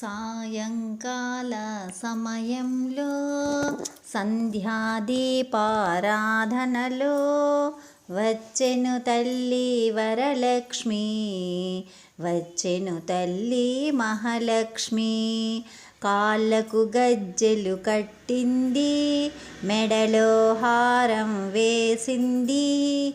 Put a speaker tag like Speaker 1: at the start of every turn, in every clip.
Speaker 1: సాయంకాల సమయంలో సంధ్యాదీపారాధనలో వచ్చెను తల్లి వరలక్ష్మి వచ్చెను తల్లి మహాలక్ష్మి. కాళ్ళకు గజ్జెలు కట్టింది మెడలో హారం వేసింది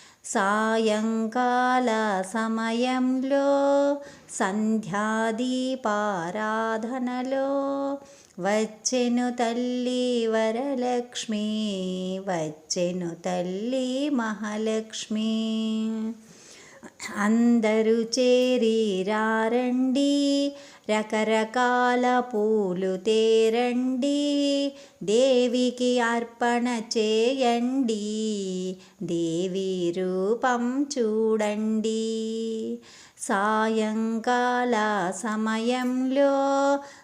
Speaker 1: సాయంకాల సమయంలో సంధ్యాదీపారాధనలో వచ్చెను తల్లి వరలక్ష్మి వచ్చెను తల్లి మహాలక్ష్మి. అందరూ చేరి రారండి రకరకాల పూలు తేరండి. దేవికి అర్పణ చేయండి. దేవి రూపం చూడండి. సాయంకాల సమయంలో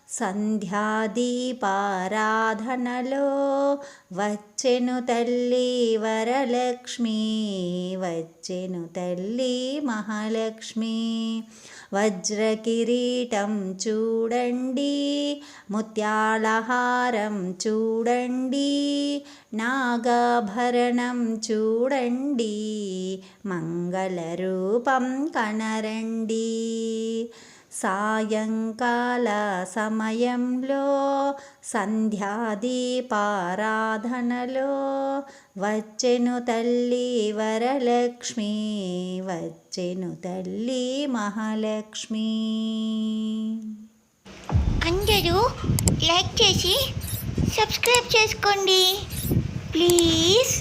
Speaker 1: సంధ్యాదీపారాధనలో వచ్చెను తల్లి వరలక్ష్మి వచ్చెను తల్లి మహాలక్ష్మి. వజ్ర కిరీటం చూడండి ముత్యాలహారం చూడండి నాగాభరణం చూడండి మంగళరూపం కనరండి. సాయంకాల సమయంలో సంధ్యాదీపారాధనలో వచ్చెను తల్లి వరలక్ష్మి వచ్చెను తల్లి మహాలక్ష్మి.
Speaker 2: అందరూ లైక్ చేసి సబ్స్క్రైబ్ చేసుకోండి. ప్లీజ్.